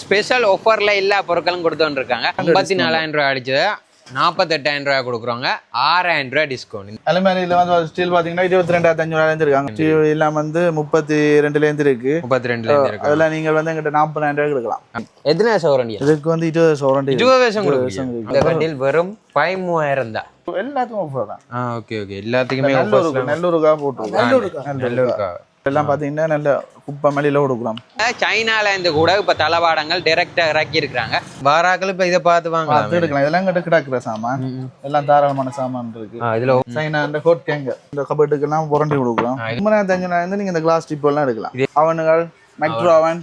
Special ஆஃபர்ல எல்லா பொருட்களும் கொடுத்து இருக்காங்க ஐம்பத்தி நாலாயிரம் ரூபாய் அடிச்சது. நாற்பத்தெட்டாயிரம் ரூபாய் கொடுக்குறோங்க ஆறாயிரம் ரூபாய் டிஸ்கவுண்ட் அலுமாரியில் வந்து ஸ்டீல் பார்த்தீங்கன்னா இருபத்தி ரெண்டாயிரத்தி அஞ்சூறுலேருந்து இருக்காங்க ஸ்டீல் எல்லாம் வந்து முப்பத்தி ரெண்டுலேருந்து இருக்கு முப்பத்தி ரெண்டுல இருந்து இருக்கு அதில் நீங்கள் வந்து எங்கிட்ட நாற்பதாயிரம் ரூபாய் எடுக்கலாம் எத்தனை சவரண்டி இதுக்கு வந்து இருபது சோரண்டி இருபது வருஷம் இந்த கட்டில் வெறும் பதிமூவாயிரம் தான். எல்லாத்துக்கும் ஆஃபர் தான். ஆ ஓகே ஓகே எல்லாத்துக்குமே நல்லூருக்கு போட்டுருக்கோம் நல்லூருக்கா? எல்லாம் பார்த்தீங்கன்னா நல்ல குப்பை மலையில் கொடுக்கலாம் சைனால இருந்து கூட இப்ப தளவாடங்கள் டைரக்டா இறக்கி இருக்கிறாங்க. வாராக்கள் இப்ப இதை பார்த்து வாங்கலாம். பார்த்து எடுக்கலாம். இதெல்லாம் கிட்ட கிடக்குற சாமான். எல்லாம் தாராளமான சாமான் இருக்கு. இதுல சைனா இந்த ஹோட் கேங்க இந்த கபட்டுக்கெல்லாம் புரண்டி கொடுக்கலாம். முப்பதாயிரத்தி அஞ்சூறு நீங்க இந்த கிளாஸ் டிப் எல்லாம் எடுக்கலாம். அவனுகள் மைக்ரோ அவன்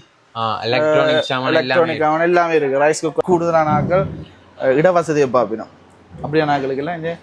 எலக்ட்ரானிக் சாமான் எல்லாமே எலக்ட்ரானிக் அவன் எல்லாமே இருக்கு. ரைஸ் குக்கர் கூடுதலான ஆட்கள் இடவசதியை பார்ப்பினோம். அப்படியான ஆட்களுக்கு எல்லாம் இங்கே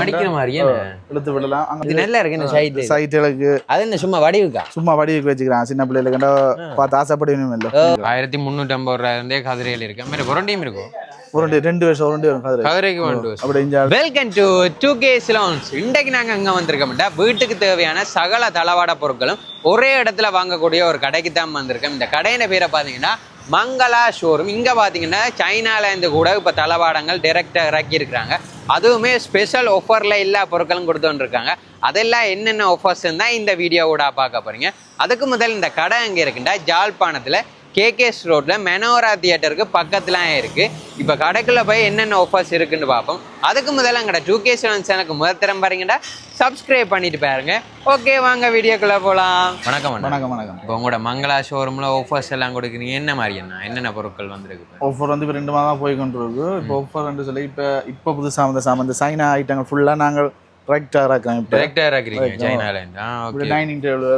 மடிக்கிற மாதிரியே? இழுத்து விடலாம். அங்க நல்லா இருக்கு இந்த சைடு சைட்டுகளுக்கு அது என்ன சும்மா வடிவுக்கா? சும்மா வடிவுக்கு வச்சுக்கிறான். சின்ன பிள்ளைகளுக்கு கண்டா பார்த்து ஆசைப்படணும் இல்லை. ஆயிரத்தி முந்நூற்றி ஐம்பது ரூபாய் இருந்தே கதிரையில் இருக்கு. மாதிரி புரண்டியும் இருக்கும். உருண்டி ரெண்டு வருஷம் உருண்டி வரும் கதிரை. கதிரைக்கு வேண்டு அப்படி இஞ்சா welcome to to K Ceylons இன்றைக்கு நாங்கள் அங்கே வந்திருக்கோம்டா வீட்டுக்கு தேவையான சகல தளவாட பொருட்களும் ஒரே இடத்துல வாங்கக்கூடிய ஒரு கடைக்கு தான் வந்திருக்கோம். இந்த கடையின பேரை பார்த்தீங்கன்னா மங்களா ஷோரூம் இங்கே பார்த்தீங்கன்னா சைனாலேருந்து கூட இப்போ தளவாடங்கள் டைரெக்டாக இறக்கி இருக்கிறாங்க அதுவுமே ஸ்பெஷல் ஆஃபரில் எல்லா பொருட்களும் கொடுத்துருக்காங்க அதெல்லாம் என்னென்ன ஆஃபர்ஸ் தான் இந்த வீடியோவோட பார்க்க போகிறீங்க அதுக்கு முதல் இந்த கடை அங்கே இருக்குண்டா. ஜாழ்ப்பாணத்தில் கேகேஎஸ் ரோட்டில் மெனோரா தியேட்டருக்கு பக்கத்துல இருக்கு. இப்போ கடைக்குள்ள போய் என்னென்ன ஆஃபர்ஸ் இருக்குன்னு பார்ப்போம். அதுக்கு முதல்ல எங்கட டூ கே செவன் சேனலுக்கு முதல் தரம் பாருங்கடா. சப்ஸ்கிரைப் பண்ணிட்டு பாருங்க. ஓகே வாங்க வீடியோக்குள்ள போலாம். வணக்கம். வணக்கம் வணக்கம். இப்போ உங்களோட மங்களா ஷோரூம்ல ஆஃபர்ஸ் எல்லாம் கொடுக்குறீங்க. என்ன மாதிரி என்ன என்னென்ன பொருட்கள் வந்திருக்கு? ஆஃபர் வந்து இப்போ ரெண்டு மாதம் போய் கொண்டு இருக்கு இப்போ ஆஃபர் சொல்லி இப்போ இப்போ புதுசாக வந்த சாமான் இந்த சைனா ஐட்டங்கள் ஃபுல்லாக நாங்கள் கரெக்டாக இருக்கிறோம் இப்போ. டைரக்டா இறக்குறீங்க சைனால இருந்து. ஆ இப்படி ஓகே டைனிங் டேபிள்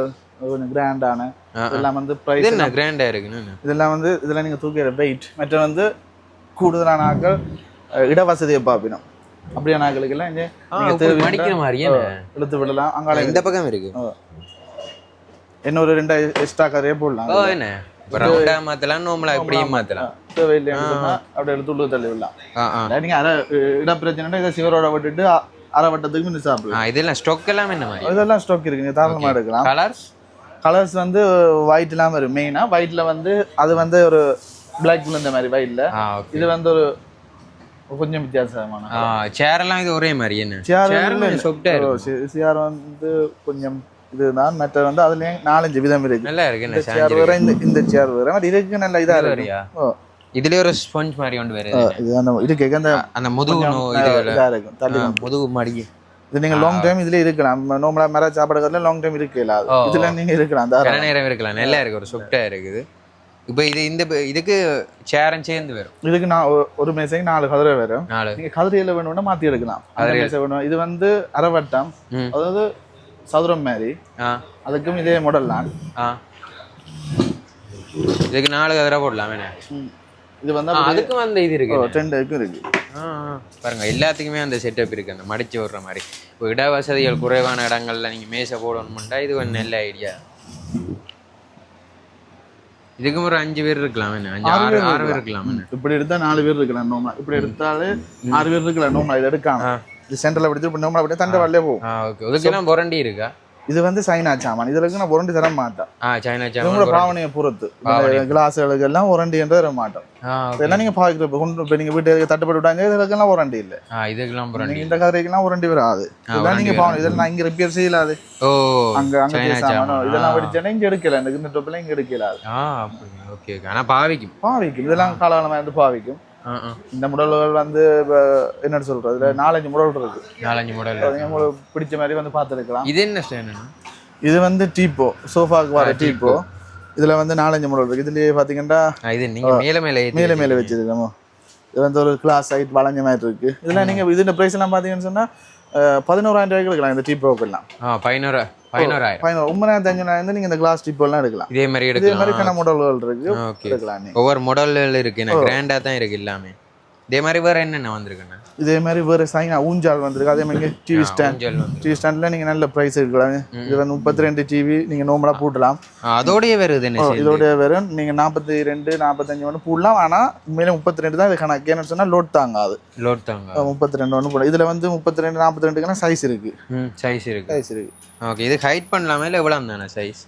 கொஞ்சம் கிராண்டான. இதெல்லாம் வந்து ப்ரைஸ் என்ன கிராண்டா இருக்குன்னு இதெல்லாம் வந்து இதெல்லாம் நீங்கள் தூக்கிற வெயிட் மற்ற வந்து கூடுதலான ஆட்கள் அஹ், இடவசதியை பார்ப்பினோம். அப்படியான ஆட்களுக்கு எல்லாம் இங்கே நீங்க மடிக்கிற மாதிரி என்ன? இழுத்து விடலாம். அங்கால இந்த பக்கம் இருக்கு. இன்னொரு ரெண்டு எக்ஸ்ட்ரா கரையே போடலாம். என்ன? ரவுண்டா மாத்தலாம் நோமலா இப்படியே மாத்தலாம். தேவையில்லைன்னு அப்படியே எடுத்து உள்ள தள்ளி விடலாம். நீங்க அரை இட பிரச்சனை இதை சிவரோட விட்டுட்டு அரை வட்டத்துக்கு ஆ சாப்பிடலாம். இதெல்லாம் ஸ்டொக் எல்லாம் என்ன மாதிரி? இதெல்லாம் ஸ்டாக் இருக்கு. நீங்க தாராளமா எடுக்கலாம். கலர்ஸ் கலர்ஸ் வந்து ஒயிட் இல்லாம வரும். மெயினா ஒயிட்ல வந்து அது வந்து ஒரு பிளாக் இந்த மாதிரி ஓகே இது வந்து ஒரு கொஞ்சம் வித்தியாசமான ஆ சேர் எல்லாம் இது ஒரே மாதிரி என்ன? சேர் சேர் வந்து கொஞ்சம் இதுதான். மற்ற வந்து அதுலயும் நாலஞ்சு விதம் இருக்கு. நல்லா இருக்கு இந்த சேர் வேற இந்த இந்த சேர் வேற. பட் இதுக்கு நல்ல இதா இருக்கு. இதுலயே ஒரு ஸ்பஞ்ச் மாதிரி ஒன்று ஓ, இது. அந்த இது கேட்க அந்த அந்த முதுகு இருக்கும். முதுகு மடி இது நீங்க லாங் டைம் இதுல இருக்கலாம். நார்மலா மர சாப்பாடுறதுல லாங் டைம் இருக்கு இல்லாது ஓ. இதுல நீங்க இருக்கலாம். கர தாராளமா. நேரம் இருக்கலாம். நல்லா இருக்கு. ஒரு சொப்டா இருக்குது. இப்போ இது இந்த இதுக்கு சேரம் சேர்ந்து வரும். இதுக்கு நான் ஒரு- மேசைக்கு நாலு கதிரை வரும். நீங்க கதிரையில வேணும்னா மாத்தி எடுக்கலாம். மேசை வேணும் இது வந்து அரவட்டம். அதாவது சதுரம் மாதிரி அதுக்கும் இதே மாடல் தான். இதுக்கு நாலு கதிரை போடலாம் என்ன? இது வந்து அதுக்கும் அந்த இது இருக்கு. டென்டுக்கும் இருக்கு. ஆ, ஆ. பாருங்க எல்லாத்துக்குமே அந்த செட்டப் இருக்கு. அந்த மடிச்சு விடுற மாதிரி. இப்போ இட வசதிகள் குறைவான இடங்கள்ல நீங்க மேசை போடணும்னா இது ஒரு நல்ல ஐடியா இதுக்கும் ஒரு அஞ்சு பேர் இருக்கலாம் அஞ்சு ஆறு ஆறு பேர் இருக்கலாம். இப்படி எடுத்தா நாலு பேர் இருக்கலாம் நோமா இப்படி எடுத்தாலே ஆறு பேர் இருக்கலாம் நோமா இது எடுக்காம. இது சென்டர்ல பிடிச்சு இப்படி நோமா அப்படியே தண்டை வரலே போகும். ஓகே இதுக்கெல்லாம் புரண்டி இருக்கா? இது வந்து சைனா சாமான். இதுல இருக்கு நான் புரண்டி தர மாட்டேன் சைனா சாமான் பாவனையை பொறுத்து. கிளாஸ்களுக்கு எல்லாம் உரண்டி என்று தர மாட்டோம். இதெல்லாம் நீங்க பாக்குற இப்போ கொண்டு நீங்க வீட்டு தட்டுப்பட்டு விட்டாங்க இதுக்கெல்லாம் உரண்டி இல்லை. இதுக்கெல்லாம் நீங்க இந்த கதைக்கெல்லாம் உரண்டி வராது. இதெல்லாம் நீங்க பாவனை. இதெல்லாம் நான் இங்க ரிப்பேர் செய்யலாது. ஓ அங்க அங்க இதெல்லாம் வெடிச்சேன்னா இங்க எடுக்கல. இந்த இந்த டொப்பில் இங்க எடுக்கலாது. ஓகே. ஆனா பாவிக்கும். பாவிக்கும். இதெல்லாம் காலகாலமா இருந்து பாவிக்கும். இந்த முடல்கள் வந்து இப்ப என்ன சொல்றது? இதுல நாலஞ்சு முடல் இருக்கு. நாலஞ்சு மாடல் உங்களுக்கு பிடிச்ச மாதிரி வந்து பார்த்துருக்கலாம். இது என்ன ஸ்டாண்ட் இது வந்து டீப்போ சோஃபாக்கு வர டீப்போ இதுல வந்து நாலஞ்சு முடல் இருக்கு. இதுலயே பாத்தீங்கன்னா இது நீங்க மேல மேல மேல மேல வச்சிருக்கோமோ இது வந்து ஒரு கிளாஸ் சைட் வளைஞ்ச மாதிரி இருக்கு. இதெல்லாம் நீங்க இதுல பிரைஸ் எல்லாம் பாத்தீங்கன்னு சொன்னா அஹ், பதினோராயிரம் ரூபாய்க்கு எடுக்கலாம் இந்த டீப்போக்கு எல்லாம் ஆ பதினோரு பதினோராயிரம். பதினோரு ஒன்பதாயிரத்தி நீங்க இந்த கிளாஸ் எல்லாம் எடுக்கலாம். இதே மாதிரி இதே மாதிரி எடுக்கலாம். கன மாடல்கள் இருக்கு. எடுக்கலாம் நீங்க. ஒவ்வொரு மாடல்கள் இருக்கு. எனக்கு கிராண்டா தான் இருக்கு எல்லாமே. இதே மாதிரி வேற என்னென்ன வந்திருக்குண்ணா? இதே மாதிரி வேறு சைனா ஊஞ்சால் வந்திருக்கு. அதே மாதிரி டிவி ஸ்டாண்ட் டிவி ஸ்டாண்டில் நீங்கள் நல்ல ப்ரைஸ் இது வந்து முப்பத்தி ரெண்டு டிவி நீங்கள் நார்மலாக போடலாம் அதோடயே வருது என்ன செய்யுது? இதோட வெறும் நீங்கள் நாற்பத்தி ரெண்டு நாற்பத்தஞ்சு ஒன்று போடலாம். ஆனால் உண்மையிலே முப்பத்தி ரெண்டு தான் இது கணக்கு. ஏன்னு சொன்னால் லோட் தாங்காது. லோட் தாங்க முப்பத்தி ரெண்டு ஒன்று போடும் இதில் வந்து முப்பத்தி ரெண்டு நாற்பத்தி ரெண்டுக்கெல்லாம் சைஸ் இருக்குது ம் சைஸ் இருக்கு. சைஸ் இருக்குது ஓகே இது ஹைட் பண்ணலாமா இல்லை எவ்வளோ தானே சைஸ்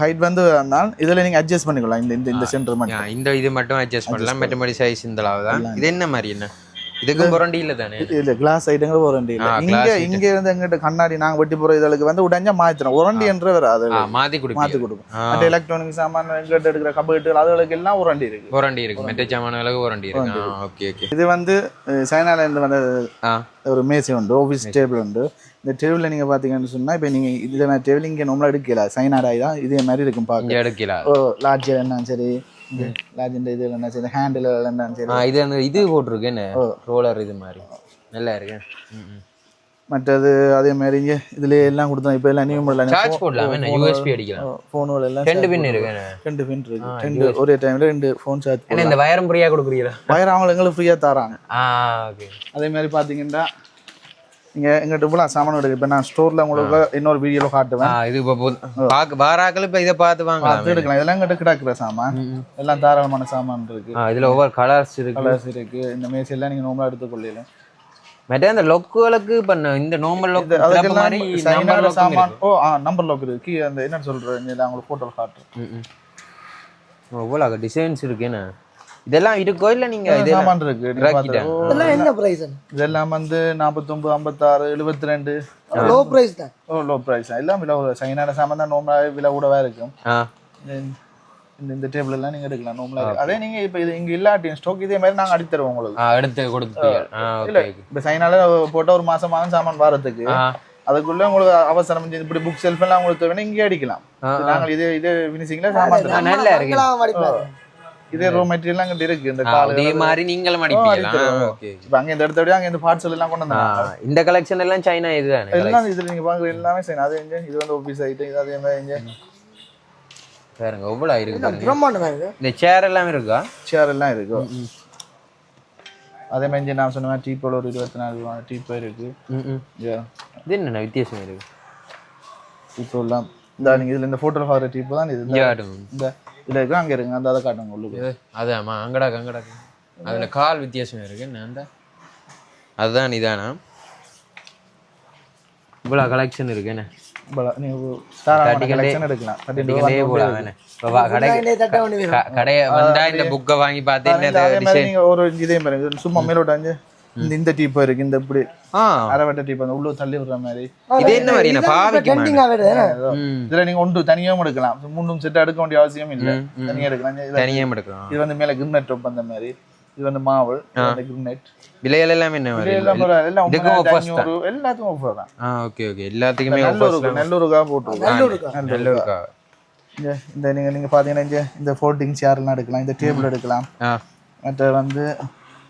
ஹைட் வந்து வந்தால் இதில் நீங்கள் அட்ஜஸ்ட் பண்ணிக்கலாம். இந்த இந்த இந்த சென்டர் மட்டும். இந்த இது மட்டும் அட்ஜஸ்ட் பண்ணலாம். மற்றபடி சைஸ் இந்த அளவு தான் இது என்ன மாதிரி என்ன? இதுக்கும் புரண்டி இல்லை தானே இல்லை கிளாஸ் ஐட்டங்கள் உரண்டி இல்லை. இங்கே இங்கே இருந்து எங்கிட்ட கண்ணாடி நாங்கள் வெட்டி போகிற இதழுக்கு வந்து உடஞ்சா மாற்றிடும் உரண்டி என்ற வராது ஆ மாற்றி கொடுப்பீங்க. மாற்றி கொடுக்கும் மற்ற எலக்ட்ரானிக் சாமான் எங்கிட்ட எடுக்கிற கபட்டுகள் அதுகளுக்கு எல்லாம் உரண்டி இருக்கு. புரண்டி இருக்கு. மெட்ட சாமான்களுக்கு புரண்டி இருக்கு. ஓகே ஓகே இது வந்து சைனால இருந்து வந்த ஒரு மேசை உண்டு ஆஃபீஸ் டேபிள் உண்டு. இந்த டேபிளில் நீங்கள் பார்த்தீங்கன்னு சொன்னால் இப்போ நீங்கள் இதில் நான் டேபிள் இங்கே நம்மள எடுக்கல. சைனாடாய் தான் இதே மாதிரி இருக்கும் பார்க்க இங்கே எடுக்கலாம் ஓ லார்ஜ் என்னன்னு சரி. இந்த இது என்ன சரி ஹேண்டில் என்னன்னு சரி இது இது போட்டிருக்கு என்ன? ரோலர் இது மாதிரி. நல்லா இருக்கு. மற்றது அதே மாதிரி இங்கே இதுல எல்லாம் கொடுத்தோம். இப்போ எல்லாம் நியூ மாடல் சார்ஜ் போடலாம் என்ன? யூஎஸ்பி அடிக்கலாம். ஃபோனுகள் எல்லாம் ரெண்டு பின் இருக்கு ரெண்டு பின் இருக்கு. ரெண்டு ஒரே டைம்ல ரெண்டு ஃபோன் சார்ஜ் என்ன இந்த வயரம் ஃப்ரீயா கொடுக்குறீங்களா? வயர் அவங்க எங்களுக்கு ஃப்ரீயாக தராங்க. ஆ ஓகே அதே மாதிரி பார்த்தீங்கன்னா நீங்கள் எங்கிட்ட இவ்வளோ சாமான் எடுக்கு இப்போ நான் ஸ்டோரில் உங்களுக்கு இன்னொரு வீடியோவில் காட்டுவேன். இது இப்போ பார்க்க வாராக்கள் இப்போ இதை பார்த்து வாங்கலாம். பார்த்து எடுக்கலாம். இதெல்லாம் எங்கிட்ட கிடக்குற சாமான்? எல்லாம் தாராளமான சாமான் இருக்கு. இதுல ஒவ்வொரு கலர்ஸ் இருக்கு. கலர்ஸ் இருக்கு. இந்த மேசையெல்லாம் நீங்கள் நார்மலாக எடுத்துக்கொள்ளலாம் மற்ற அந்த லொக்குகளுக்கு பண்ண இந்த நார்மல் லொக் அதுக்கெல்லாம் மாதிரி சாமான் ஓ ஆ நம்பர் லாக் இருக்கு. அந்த என்ன சொல்கிறேன் உங்களுக்கு ஃபோட்டோ காட்டுறேன். எவ்வளோ டிசைன்ஸ் இருக்கு என்ன? இதெல்லாம் இருக்கோ இல்ல நீங்க இதெல்லாம் சாமான் இருக்கு நீங்க இதெல்லாம் என்ன பிரைஸ் இதெல்லாம் வந்து நாற்பத்தொம்பது ஐம்பத்தாறு எழுபத்தி ரெண்டு லோ பிரைஸ் தான். ஓ லோ ப்ரைஸ் எல்லாம் விலை சைனால சாமான் தான் நார்மலாகவே விலை கூடவா இருக்கும். இந்த டேபிள் எல்லாம் நீங்க எடுக்கலாம். நார்மலாக அதே நீங்க இப்போ இது இங்க இல்லாட்டி ஸ்டாக் இதே மாதிரி நாங்க அடித்து தருவோம் உங்களுக்கு எடுத்து ஆ இல்ல ஓகே இப்போ சைனால போட்ட ஒரு மாசம் ஆகும் சாமான் வாரத்துக்கு அதுக்குள்ள உங்களுக்கு அவசரம் இப்படி புக் செல்ஃப் எல்லாம் உங்களுக்கு தேவைன்னா இங்கே அடிக்கலாம். நாங்கள் இதே இதே ஃபினிஷிங்ல சாமான். நல்லா இருக்கு. இதே ரோ மெட்டீரியல் அங்கிட்ட இருக்கு. இந்த அதே மாதிரி நீங்களும் அடிப்பீங்களா ஓகே. இப்போ அங்க இந்த இடத்த விட அங்க இந்த பார்ட்ஸ் எல்லாம் கொண்டு வந்தாங்க. இந்த கலெக்ஷன் எல்லாம் சைனா இதுதானே எல்லாம் இதுல நீங்க பாக்குற எல்லாமே சைனா அது எங்க? இது வந்து ஆஃபீஸ் ஐட்டம் இது அதே மாதிரி எங்க? பாருங்க எவ்வளோ இருக்கு பிரம்மாண்டமா இருக்கு? இந்த சேர் எல்லாம் இருக்கா? சேர் எல்லாம் இருக்கு. அதே மாதிரி நான் சொன்ன மாதிரி டீப்போல ஒரு இருபத்தி நாலு டீப்போ இருக்கு. ம் ம். இது என்ன வித்தியாசம் இருக்கு? டீப்போ எல்லாம். இந்த நீங்க இதுல இந்த போட்டோ பார்க்குற டீப்போ தான் இது. இந்த- இதுல இருக்கு அங்க இருக்கு அந்த அதை காட்டுங்க உள்ளுக்கு அதாம்மா அங்கடாக்கு அங்கடாக்கு. அதுல கால் வித்தியாசம் இருக்கு. என்ன அந்த? அதுதான் இதானா இவ்வளோ கலெக்ஷன் இருக்கு என்ன? பல- நீங்க தாராளமான தட்டிக்கிட்டே- collection எடுக்கலாம். தட்டி கட்டிக்கிட்டே போலாம் வேணே இப்போ வா கடை என்னைய தட்ட வேண்டி வரும். க- கடையை வந்தா இந்த புக்கை வாங்கி பார்த்து ஒரு இதே மாதிரி சும்மா மேலோட்ட அஞ்சு இந்த இந்த டீப்போ இருக்கு இந்த இப்படி. அரைவட்ட டீப் அந்த உள்ள தள்ளி விடுற மாதிரி. இது என்ன மாதிரி? இதுல நீங்க ஒன்று தனியாவும் எடுக்கலாம். மூணும் செட் எடுக்க வேண்டிய அவசியம் இல்ல. தனியா எடுக்கலாம். இது- தனியாக எடுக்கலாம். இது வந்து மேல கிரினெட் டொப் அந்த மாதிரி. இது வந்து மாவல் கிரினெட் விலைகள் எல்லாமே என்ன எல்லாத்துக்கும் ஆஃபர் தான். ஆ ஓகே ஓகே எல்லாத்துக்குமே நல்லூருக்கு நல்லூருக்காக போட்டுருக்கோம் நல்லூருக்கா? நல்லூருக்கா. இந்த நீங்க நீங்க பாத்தீங்கன்னா இந்த ஃபோல்டிங் சேர் எல்லாம் எடுக்கலாம் இந்த டேபிள் எடுக்கலாம். மற்ற வந்து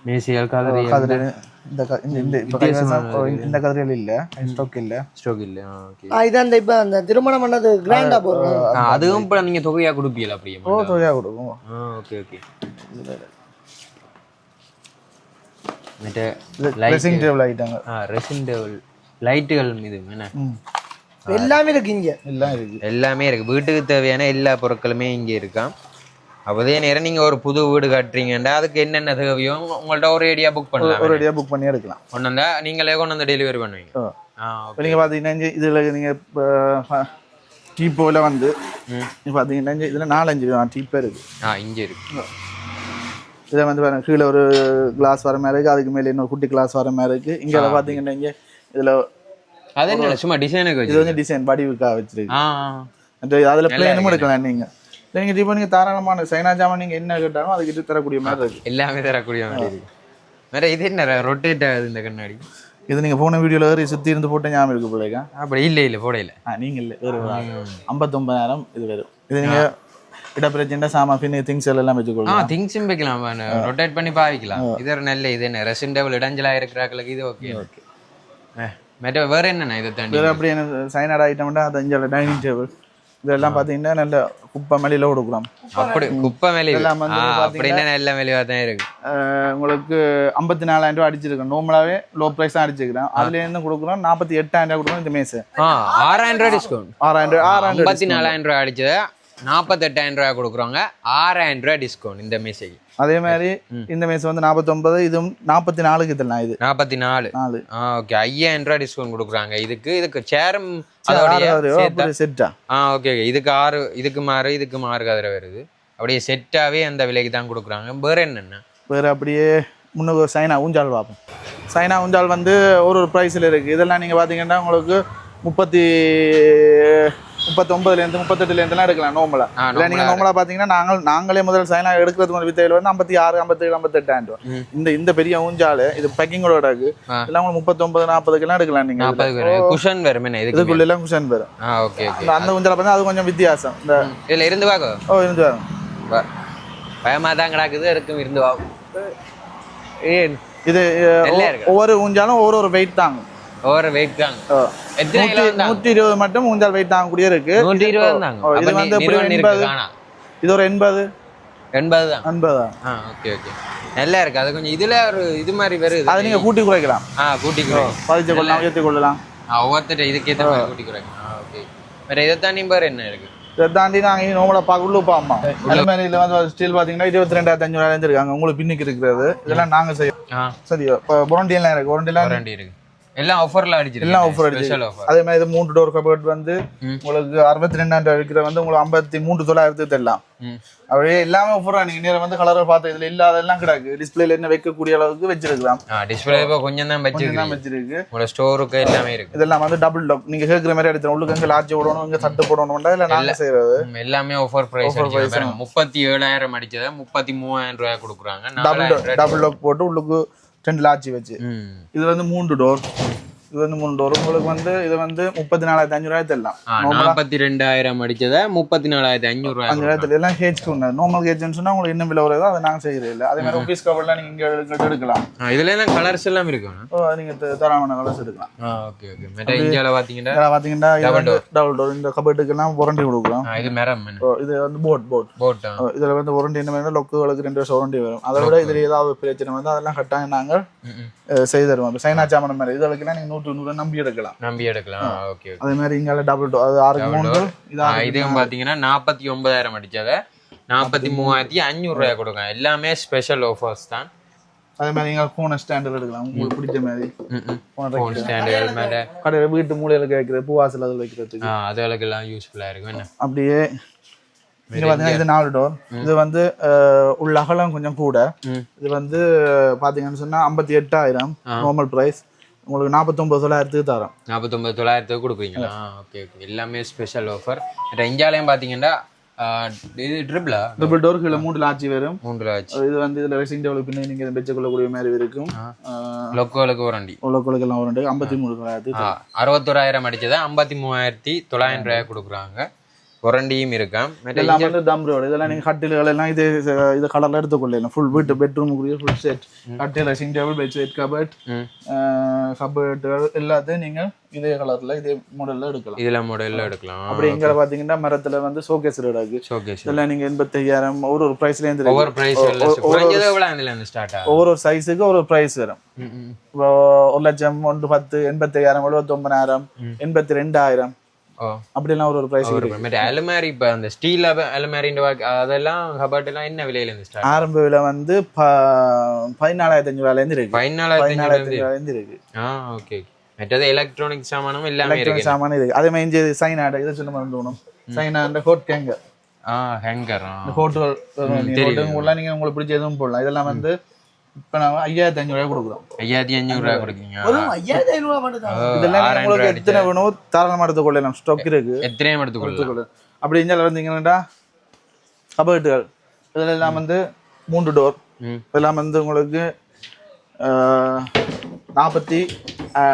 மேசியல் கதிரி கதிரை இந்த இந்த கதிரையில் இல்ல ஸ்டாக் இல்ல ஸ்டோக் இல்லை ஆ ஓகே ஆ, இது அந்த இப்ப அந்த திருமணம் பண்ணது கிராண்டா போடுறோம் அதுவும் இப்போ நீங்கள் தொகையாக கொடுப்பீங்களா அப்படியே ஓ தொகையா கொடுக்கும் ஆ ஓகே ஓகே மற்ற லைட் ட்ரெஸ்ஸிங் டேபிள் ஆயிட்டாங்க ஆ ரெசின் லைட்டுகள் மீது என்ன எல்லாமே இருக்கு இங்க எல்லாம் இருக்கு எல்லாமே இருக்கு வீட்டுக்கு தேவையான எல்லா பொருட்களுமே இங்கே இருக்காம் அப்போதே நேரம் நீங்கள் ஒரு புது வீடு கட்டுறீங்கன்னா அதுக்கு என்னென்ன தேவையோ உங்க- உங்கள்ட்ட ஒரு ஏரியா புக் பண்ணலாம். ஒரு ஐடியா புக் பண்ணி எடுக்கலாம். கொண்டு வந்தா நீங்களே கொண்டு வந்து டெலிவரி பண்ணுவீங்க. இப்போ நீங்கள் பார்த்தீங்கன்னா இதுல நீங்க இப்போ டீப்போவில் வந்து பார்த்தீங்கன்னா இதுல நாலஞ்சு டீப்பே இருக்கு. ஆ இங்கே இருக்கு. இதில் வந்து பாருங்க கீழே ஒரு கிளாஸ் வர மாதிரி இருக்கு அதுக்கு மேலே இன்னொரு குட்டி கிளாஸ் வர மாதிரி இருக்கு. இங்கே பார்த்தீங்கன்னா இங்கே இதில் அது என்ன சும்மா டிசைனுக்கு இது வந்து டிசைன் வடிவுக்காக வச்சிருக்கு. அதில் பிளேனும் எடுக்கலாம் நீங்க. நீங்கள் இப்போ நீங்கள் தாராளமான சைனா ஜாமான் நீங்கள் என்ன கேட்டாலும் அதுக்கு இது தரக்கூடிய மாதிரி இருக்கு. எல்லாமே தரக்கூடிய மாதிரி இருக்கு. வேற இது என்ன ரொட்டேட் ஆகுது இந்த கண்ணாடி? இது நீங்கள் போன வீடியோவில் ஏறி சுற்றி இருந்து போட்ட ஞாபகம் இருக்கு பிள்ளைங்க அப்படி இல்லை இல்லை ஆ நீங்கள் இல்லை வேறு ஐம்பத்தொம்பதாயிரம் இது வரும் இது நீங்கள் இட பிரச்சனை சாமான் பின் திங்ஸ் எல்லாம் ஆ வச்சுக்கொள்ளலாம் திங்ஸும் வைக்கலாம் ரொட்டேட் பண்ணி பாவிக்கலாம். இது ஒரு நல்ல இது என்ன ரெசிண்டபிள் இடைஞ்சலா இருக்கிறாங்களுக்கு இது ஓகே ஓகே மற்ற வேற என்னண்ணா இதை தாண்டி? வேறு அப்படி என்ன சைனாட் ஐட்டம்னா அது டைனிங் டேபிள் இதெல்லாம் பார்த்தீங்கன்னா நல்ல குப்பை மலையில கொடுக்குறோம் அப்படி குப்பை மேலே இதெல்லாம் வந்து அப்படின்னா நல்ல மெலிவா தான் இருக்கு. உங்களுக்கு ஐம்பத்தி நாலாயிரம் ரூபாய் அடிச்சிருக்கேன் நார்மலாகவே லோ ப்ரைஸ் தான் அடிச்சிருக்கிறேன் அதுலேருந்து கொடுக்குறோம். நாற்பத்தி எட்டாயிரம் ரூபாய் கொடுக்குறோம். இந்த மேசை ஆறாயிரம் ரூபாய் டிஸ்கவுண்ட் ஆறாயிரம் ரூபாய் ஆறாயிரம் ஐம்பத்தி நாலாயிரம் ரூபாய் அடிச்சதை நாற்பத்தெட்டாயிரம் ரூபாய் கொடுக்குறோங்க. ஆறாயிரம் ரூபாய் டிஸ்கவுண்ட் இந்த மேசைக்கு அதே மாதிரி இந்த மேசை வந்து நாற்பத்தொன்பது இதுவும் நாற்பத்தி நாலுக்கு இதெல்லாம் இது. நாற்பத்தி நாலு. நாலு. ஆ ஓகே ஐயாயிரம் ரூபாய் டிஸ்கவுண்ட் கொடுக்குறாங்க. இதுக்கு இதுக்கு சேரும் செட்டா ஆ ஓகே ஓகே இதுக்கு ஆறு இதுக்கு மாறு இதுக்கு மாறு கதிரை வருது. அப்படியே செட்டாவே அந்த விலைக்கு தான் கொடுக்குறாங்க. வேற என்னென்ன? வேறு அப்படியே முன்னுக்கு சைனா ஊஞ்சால் பார்ப்போம். சைனா ஊஞ்சால் வந்து ஒரு ஒரு ப்ரைஸில் இருக்குது இதெல்லாம் நீங்கள் பார்த்தீங்கன்னா உங்களுக்கு முப்பத்தி முப்பத்தொம்பதுலேருந்து முப்பத்தெட்டுலேருந்துலாம் எடுக்கலாம் நோம்பலா இல்லை நீங்கள் நோம்பலா பார்த்தீங்கன்னா நாங்கள் நாங்களே முதல் சைனா எடுக்கிறதுக்கு வித்தையில் வந்து ஐம்பத்தி ஆறு ஐம்பத்தேழு ஐம்பத்தெட்டாயிரம் ரூபா இந்த இந்த பெரிய ஊஞ்சால் இது பேக்கிங்கோட இருக்கு ஆ. இதெல்லாம் உங்களுக்கு முப்பத்தொம்பது நாற்பதுக்கெல்லாம் எடுக்கலாம் நீங்கள் குஷன் வரும்? இதுக்குள்ள எல்லாம் குஷன் வரும் ஓகே அந்த ஊஞ்சால பார்த்தா அது கொஞ்சம் வித்தியாசம். இந்த இதில் இருந்து வாக்கோ. ஓ இருந்து வரும் வா. பயமா தான் கிடக்குது இருக்கும் இருந்து வா ஏன் இது. ஒவ்வொரு ஊஞ்சாலும் ஒவ்வொரு ஒரு வெயிட் தாங்க. ஓவர் வெயிட் கிலோ நூத்தி நூத்தி இருபது மட்டும் ஊஞ்சால் வெயிட் தாங்கக்கூடிய இருக்கு. நூற்றி இருபது தாங்க. இது வந்து எண்பது? இது ஒரு எண்பது? எண்பது தான். எண்பதா ஆ ஓகே ஓகே நல்லா இருக்கு. அது கொஞ்சம் இதுல ஒரு இது மாதிரி வருது. அதை நீங்க கூட்டி குறைக்கலாம். ஆ கூட்டி குறைக்கும் பதிச்சு கொள்ளலாம் உயர்த்தி கொள்ளலாம். ஒவ்வொருத்தர் இதுக்கேற்ற மாதிரி கூட்டி குறைக்கும் ஆ ஓகே வேற இதை தாண்டி பேர் என்ன இருக்கு. இதை தாண்டி நாங்கள் நோமலை பார்க்க உள்ள பாமா அலுமேனியில் வந்து ஸ்டீல் பார்த்தீங்கன்னா இருபத்தி ரெண்டாயிரத்தி அஞ்சூறு இருக்காங்க உங்களுக்கு பின்னுக்கு இருக்கிறது. இதெல்லாம் நாங்கள் ஆ. சரி இப்போ பொரண்டியெல்லாம் இருக்கு. பொரண்டியெல்லாம் இருக்கு. எல்லாம் ஆஃபர்ல அடிச்சிருக்கு. எல்லாம் ஆஃபர் அதே மாதிரி இது மூன்று டோர் கபோர்ட் வந்து. உங்களுக்கு அறுபத்தி ரெண்டாயிரம் விற்கிற வந்து உங்களுக்கு ஐம்பத்தி மூன்று தொள்ளாயிரத்துக்கு தரலாம் ம். அப்படியே எல்லாமே ஆஃபரா நீங்க நேரம் வந்து கலரை பார்த்து இதுல இல்லாதெல்லாம் கிடக்கு. டிஸ்பிளேல என்ன வைக்கக்கூடிய அளவுக்கு வச்சிருக்கலாம். டிஸ்பிளே இப்போ கொஞ்சம் தான் வச்சிருக்கு. வச்சிருக்கு. உங்களோட ஸ்டோருக்கு எல்லாமே இருக்கு. இதெல்லாம் வந்து டபுள் லாக் நீங்க கேட்குற மாதிரி எடுத்து உள்ளுக்கு எங்க லாட்சி போடணும் இங்க தட்டு போடணும்டா இல்ல நாங்க செய்யறது. எல்லாமே ஆஃபர் பிரைஸ் முப்பத்தி ஏழாயிரம் அடிச்சதை முப்பத்தி மூவாயிரம் ரூபாய் கொடுக்குறாங்க. டபுள் டபுள் லாக் போட்டு உள்ளுக்கு ரெண்டு லாட்சி வச்சு இது வந்து மூன்று டோர். இது வந்து மூணு டோர் உங்களுக்கு வந்து இது வந்து முப்பத்தி நாலாயிரத்தி அஞ்சூறு ரூபாய் தரலாம். நாற்பத்தி ரெண்டாயிரம் அடிச்சதை முப்பத்தி நாலாயிரத்தி அஞ்சூறு ரூபாய் அஞ்சு நேரத்துல எல்லாம் ஹேஜ்க்கு உண்டு நார்மல் ஹேஜ்னு சொன்னா உங்களுக்கு இன்னும் விலை வருதோ அதை நாங்க செய்யறது இல்லை அதே மாதிரி ஆஃபீஸ் கவர்லாம் நீங்க இங்க எடுக்க- எடுக்கலாம். இதுல எல்லாம் கலர்ஸ் எல்லாம் இருக்கும்? ஓ, நீங்க தரமான கலர்ஸ் எடுக்கலாம். ஓகே ஓகே மெட்ட இந்தியாவில் பார்த்தீங்கன்னா வந்து டபுள் டோர் இந்த கபட்டுக்கெல்லாம் வாரண்டி கொடுக்குறோம். ஆ, இது மேரம் இது வந்து போட் போட் போட்டா இதுல வந்து வாரண்டி என்ன வேணும் லொக்குகளுக்கு ரெண்டு வருஷம் வாரண்டி வரும். அதை விட இதுல ஏதாவது பிரச்சனை வந்து அதெல்லாம் கட்டாயம் நாங்கள் செய்து தருவோம். சைனா சாமன் மாதிரி. இதுகளுக்கெல்லாம் நீங்க நூற்று நூறு நம்பி எடுக்கலாம். நம்பி எடுக்கலாம். ஓகே அதே மாதிரி இங்கால டபுள் டோர் அது ஆறுக்கு மூணு இதுவும் பார்த்தீங்கன்னா நாற்பத்தி ஒன்பதாயிரம் அடிச்சதை நாற்பத்தி மூவாயிரத்தி அஞ்சூறு ரூபாய் கொடுக்கலாம். எல்லாமே ஸ்பெஷல் ஆஃபர்ஸ் தான். அதே மாதிரி நீங்க ஃபோனை ஸ்டாண்டர்ட் எடுக்கலாம். உங்களுக்கு பிடிச்ச மாதிரி. போன ஃபோன் ஸ்டாண்டு மேலே. கடையில வீட்டு மூலையில வைக்கிறது பூவாசல் அதில் வைக்கிறதுக்கு. அதுகளுக்கெல்லாம் யூஸ்ஃபுல்லாக இருக்கும். என்ன? அப்படியே இது பார்த்தீங்கன்னா இது நாலு டோர் இது வந்து உள்ள அகலம் கொஞ்சம் கூட. இது வந்து பாத்தீங்கன்னு சொன்னா ஐம்பத்தி எட்டாயிரம் நார்மல் பிரைஸ் உங்களுக்கு நாற்பத்தொம்பது தொள்ளாயிரத்துக்கு தரோம். நாற்பத்தொம்பது தொள்ளாயிரத்துக்கு கொடுக்குறீங்களா ஓகே ஓகே எல்லாமே ஸ்பெஷல் ஆஃபர் இந்தியாலையும் பார்த்தீங்கன்னா இது ட்ரிபிளா டபுள் டோர் கீழே மூணு லாட்சி வரும். மூன்றில் வச்சு இது வந்து இதுல ரெசிங் டெவலப் பண்ணி நீங்க பெச்சு கொள்ளக்கூடிய மாதிரி இருக்கும். லொக்கோலுக்கு வரண்டி உள்ள கொள்ளைக்கெல்லாம் ஒரு ரெண்டு ஐம்பத்தி மூணு தொள்ளாயிரத்துக்கு தரோம். அறுபத்தோராயிரம் அடிச்சதை? ஐம்பத்தி மூவாயிரத்தி தொள்ளாயிரம் ரூபாய் கொடுக்குறாங்க. வாரண்டியும் மற்ற இதெல்லாம் வந்து டம் ரோடு. இதெல்லாம் நீங்க கட்டில்கள் எல்லாம் இது இது கலர்ல எடுத்துக்கொள்ளலாம் ஃபுல் வீட்டு பெட்ரூமுக்குரிய ஃபுல் செட் கட்டில் dressing table bed set cupboard ம். கபட்டுகள் எல்லாத்தையும் நீங்க இதே கலர்ல இதே மாடல்ல எடுக்கலாம். இதில் மாடலில் எடுக்கலாம். அப்படி இங்க பாத்தீங்கன்னா மரத்துல வந்து ஷோகேஸ் இருக்கு. ஷோகேஸ் இதெல்லாம் நீங்க எண்பத்தையாயிரம் ஒரு ஒரு பிரைஸ்ல இருந்து இருக்கு. ஒவ்வொரு ப்ரைஸ் ஒவ்வொரு ஒரு சைஸுக்கு ஒரு பிரைஸ் வரும். ஒரு லட்சம் ஒன்று பத்து எண்பத்தையாயிரம் எழுபத்தொன்பதாயிரம் எண்பத்தி ரெண்டாயிரம் அப்படிலாம் ஒரு ஒரு பிரைஸ் இருக்கு. அலுமாரி இப்போ அந்த ஸ்டீல் அலுமாரின்ற அதெல்லாம் கபட் எல்லாம் என்ன விலையில இருந்து ஆரம்ப விலை வந்து பதினாலாயிரத்தி அஞ்சு ரூபாயில இருந்து இருக்கு பதினாலாயிரத்தி இருந்து இருக்கு. ஆ ஓகே மற்றது எலக்ட்ரானிக் சாமானும் எல்லாமே இருக்கு எலக்ட்ரானிக் சாமான் இருக்கு. அதே மாதிரி இங்கே சைனாட இதை சொல்ல மறந்துடணும். சைனா அந்த ஹோட் கேங்க ஆ ஹேங்கர் இந்த ஹோட்டல் ஹோட்டல் நீங்க உங்களுக்கு பிடிச்ச எதுவும் போடலாம். இதெல்லாம் வந்து இப்போ நான் ஐயாயிரத்தி ரூபாய் கொடுக்குறோம். ஐயாயிரத்தி ரூபாய் கொடுக்கீங்க. வெறும் ஐயாயிரத்தி ஐநூறுவா மட்டும் தான் இதெல்லாம் உங்களுக்கு ரூபாய் எத்தனை வேணும் தாராளமாக எடுத்துக்கொள்ளலாம் ஸ்டாக் இருக்கு. எத்தனையும் எடுத்துக்கொள்ளலாம் எடுத்துக்கொள்ள அப்படி இங்கே வந்தீங்கன்னா கபட்டுகள் இதுல எல்லாம் வந்து மூன்று டோர் இதெல்லாம் வந்து உங்களுக்கு நாற்பத்தி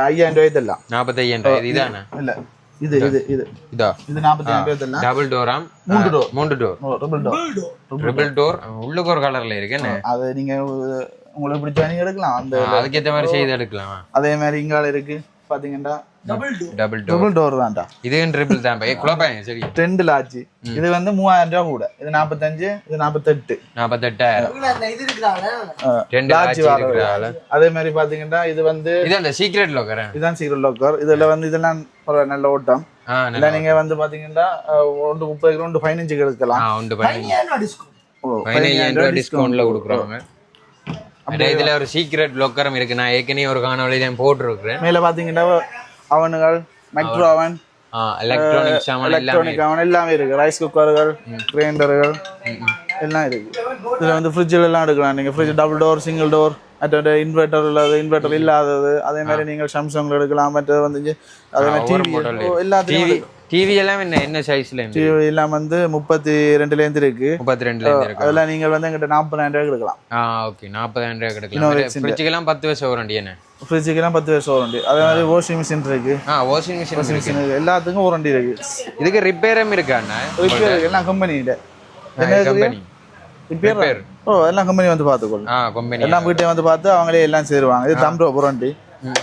ஐயாயிரம் ரூபாய் இதெல்லாம். நாற்பத்தையாயிரம் ரூபாய். இது இதானே? இல்ல இது இது. இது இதா. இது. நாற்பத்தி ஐயாயிரம் ரூபாய் டபுள் டோராம் மூன்று door. மூன்று door double door triple door உள்ளுக்கு ஒரு கலர்ல இருக்கு அது நீங்க உங்களுக்கு பிடிச்ச நீங்க எடுக்கலாம். அந்த ஆ, அதுக்கேத்த மாதிரி செய்து எடுக்கலாம். அதே மாதிரி இங்கால இருக்கு பாத்தீங்கன்னா டபுள் டபுள் டோர் தான்டா. இது ட்ரிபிள் தான் பை. குழப்பாங்க சரி. ரெண்டுல ஆச்சு. இது வந்து மூவாயிரம் ரூபாய் கூட. இது நாற்பத்தஞ்சு இது நாற்பத்தெட்டு நாற்பத்தெட்டாயிரம் அதே மாதிரி பாத்தீங்கன்னா இது வந்து இது அந்த சீக்ரெட் லோக்கர் இதுதான் சீக்கிரம் லோக்கர் இதுல வந்து இதெல்லாம் ஒரு நல்ல ஓட்டம். இல்ல நீங்க வந்து பாத்தீங்கன்னா ஒன்று முப்பது ஒன்று பதினஞ்சுக்கு எடுக்கலாம். டிஸ்கவுண்ட்ல கொடுக்குறாங்க இதுல ஒரு சீக்ரெட் லோக்கரும் இருக்கு. நான் ஏற்கனவே ஒரு தான் போட்டிருக்கிறேன். மேல பாத்தீங்கன்னா அவனுகள் மைக்ரோ அவன் எலக்ட்ரானிக் சாமான் எலக்ட்ரானிக் அவன் எல்லாமே இருக்கு. ரைஸ் குக்கர்கள் கிரைண்டர்கள் எல்லாம் இருக்கு. இதுல வந்து ஃப்ரிட்ஜில் எல்லாம் எடுக்கலாம். நீங்க fridge double door single door மற்ற இன்வெர்டர் இல்லாத இன்வெர்டர் இல்லாதது அதே மாதிரி நீங்கள் சாம்சங் எடுக்கலாம். மற்றது வந்து அதே மாதிரி ஒவ்வொரு டிவி model எல்லாத்தையும் டிவி எல்லாம் என்ன என்ன சைஸ்ல டிவி எல்லாம் வந்து முப்பத்தி ரெண்டுல இருந்து இருக்கு. முப்பத்தி ரெண்டுல இருந்து இருக்கு. அதெல்லாம் நீங்கள் வந்து எங்கிட்ட நாற்பதாயிரம் ரூபாய் எடுக்கலாம். ஆ ஓகே நாற்பதாயிரம் ரூபாய் கிடைக்கலாம் ஃப்ரிட்ஜுக்கெல்லாம் பத்து வருஷம் வாரண்டி என்ன? ஃப்ரிட்ஜுக்கெல்லாம் பத்து வருஷம் வாரண்டி அதே மாதிரி வாஷிங் மிஷின் இருக்கு. ஆ வாஷிங் மிஷின் மிஷின் இருக்கு. எல்லாத்துக்கும் வாரண்டி இருக்கு. இதுக்கு ரிப்பேரும் இருக்காண்ணா ரிப்பேர் எல்லாம் கம்பெனியில கம்பெனி ரிப்பேர் ஓ எல்லாம் கம்பெனி வந்து பார்த்துக்கொள்ளும் ஆ கம்பெனி எல்லாம் வீட்டை வந்து பார்த்து அவங்களே எல்லாம் சேருவாங்க. இது தம் ரூபா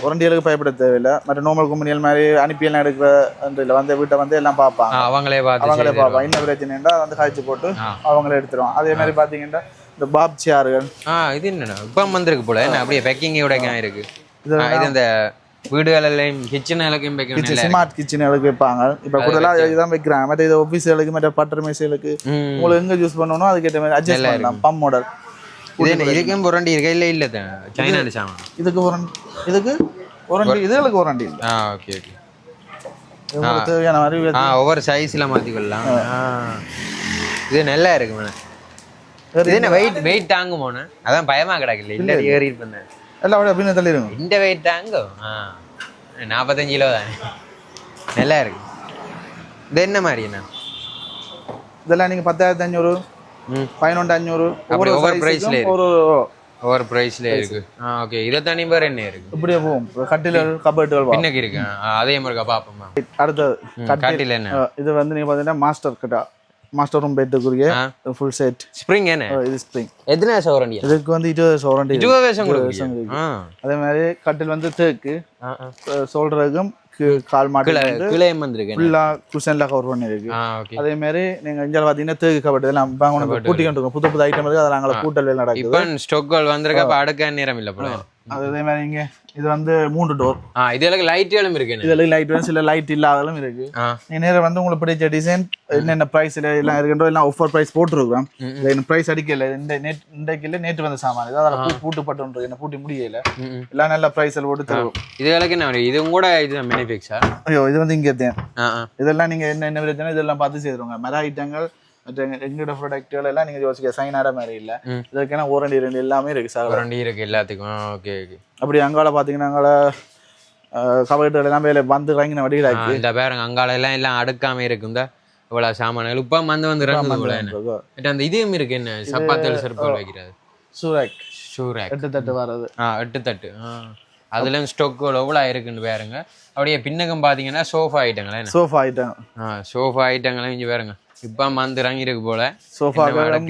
புரண்டிகளுக்கு பயப்பட தேவையில்லை. மற்ற நார்மல் கம்பெனிகள் மாதிரி அனுப்பி எல்லாம் எடுக்கிற அந்த இல்லை வந்து வீட்டை வந்து எல்லாம் பார்ப்பாங்க. அவங்களே அவங்களே பார்ப்பாங்க. என்ன பிரச்சனைன்றா வந்து காய்ச்சி போட்டு. அவங்களே எடுத்துருவாங்க. அதே மாதிரி பார்த்தீங்கன்னா இந்த பாப் சேர்கள் ஆ இது என்னண்ணா இப்போ வந்திருக்கு போல. என்ன அப்படியே பேக்கிங்கோட இருக்கு? இது இந்த வீடுகளிலையும் கிச்சனுக்கும் வைக்கணும் ஸ்மார்ட் கிச்சனுகளுக்கு வைப்பாங்க இப்போ கூடுதலாக இதுதான் வைக்கிறாங்க மற்ற இது ஆஃபீஸுகளுக்கு மற்ற பட்டர் மேசைகளுக்கு உங்களுக்கு எங்கே யூஸ் பண்ணணும் அதுக்கேற்ற மாதிரி அட்ஜஸ்ட் பண்ணலாம். பம் மாடல் இதுக்கும் புரண்டி இருக்கா. இல்லை இல்லை சைனா சாமான். இதுக்கு வாரண்டி இதுக்கு வாரண்டி இதுகளுக்கு வாரண்டி இல்லை. ஆ ஓகே ஓகே தேவையான மாதிரி ஆ ஒவ்வொரு சைஸில் மாற்றிக்கொள்ளலாம் ஆ. இது நல்லா இருக்கு மேடம் இது என்ன வெயிட் வெயிட் தாங்குமோண்ணே அதான் பயமா கிடக்கல இல்லை ஏறி இருப்பேன் எல்லாம் அப்படியே அப்படின்னு தள்ளிடுங்க. இந்த வெயிட் தாங்கும் ஆ. நாற்பத்தஞ்சு கிலோ தானே. நல்லா இருக்கு. இது என்ன மாதிரி என்ன? இதெல்லாம் நீங்கள் பத்தாயிரத்தி அஞ்சூறு பதினொன்று அஞ்சூறு ஒவ்வொரு over price ல size-க்கும் ஒரு ஒவ்வொரு ப்ரைஸ்ல இருக்கு. ஓகே இதை தனி பேர் என்ன இருக்கு? இப்படியே போகும். கட்டில்கள் கபட்டுகள் இருக்கு. அதே மாதிரி பாப்போமா அடுத்தது கட்டில். என்ன? இது வந்து நீங்கள் பார்த்தீங்கன்னா மாஸ்டர் கிட்ட மாஸ்டர் ரூம் பெட்டுக்குரிய ஃபுல் செட் ஸ்ப்ரிங் என்ன? இது ஸ்ப்ரிங் எத்தனை சவரண்டி இதுக்கு வந்து இருபது வருஷம் ஆ. அதே மாதிரி கட்டில் வந்து தேக்கு. சொல்றதுக்கும் கால் மாட்டில் வந்து கிளை வந்திருக்கு குஷனில் கவர் ஓகே. அதே மாதிரி நீங்கள் இங்கே பார்த்தீங்கன்னா தேக்கு கபட்டு எல்லாம் கூட்டி கொண்டு புது புது ஐட்டம் இருக்குது அதில் அங்கே கூட்டல் நடக்குது. இப்போ வந்திருக்க அடுக்க நேரம் இல்ல போல. அது அதே மாதிரி இங்கே இது வந்து மூன்று டோர் ஆ இது எனக்கு லைட்டுகளும் இருக்கு என்ன? இதில் லைட் வேணும் சில லைட் இல்லாதலும் இருக்கு. நீ நேரம் வந்து உங்களுக்கு பிடிச்ச டிசைன் என்னென்ன ப்ரைஸில் எல்லாம் இருக்குன்றோ எல்லாம் ஆஃபர் ப்ரைஸ் போட்டுருக்கோம். இல்லை என்ன ப்ரைஸ் அடிக்கல. இந்த நேட் இன்றைக்கு இல்லை நேற்று வந்த சாமான். இது அதில் பூ பூட்டு பட்டுன்றது என்ன பூட்டி முடியல. எல்லாம் நல்ல ப்ரைஸில் போட்டு தருவோம் இதுகளுக்கு என்ன இது கூட இது பெனிஃபிக்ஸா ஐயோ இது வந்து இங்கே தான் இதெல்லாம் நீங்கள் என்ன என்ன இதெல்லாம் பார்த்து செய்துருவாங்க மர ஐட்டங்கள் மற்ற எங்க- எங்களோட ப்ராடக்ட்டுகள் எல்லாம் நீங்கள் யோசிக்க சைனாட மாதிரி இல்லை. இதுக்கான ஓரண்டி ரெண்டு எல்லாமே இருக்கு சார். வண்டி இருக்கு எல்லாத்துக்கும். Okay okay. அப்படி அங்கால பார்த்தீங்கன்னா அங்கால கபட்டுகள் எல்லாம் வேலை வந்து வாங்கின வடிகளாக்கி இந்த பேருங்க அங்கால எல்லாம் எல்லாம் அடுக்காம இருக்கு இந்த இவ்வளவு சாமான்கள். இப்ப வந்து வந்து இறங்குது அந்த இதுவும் இருக்கு என்ன? சப்பாத்தல் செருப்புகள் வைக்கிறது. சூராக் ஷூரேக் எட்டு தட்டு வர்றது. ஆ எட்டு தட்டு. ஆ. அதுலயும் ஸ்டொக்குகள் எவ்வளோ இருக்குன்னு பாருங்க. அப்படியே பின்னகம் பார்த்தீங்கன்னா சோஃபா ஐட்டங்களே சோஃபா ஐட்டம் ஆ சோஃபா ஐட்டங்களும் இங்கே பாருங்க. இப்போ வந்து இறங்கி இருக்கு போல. சோஃபா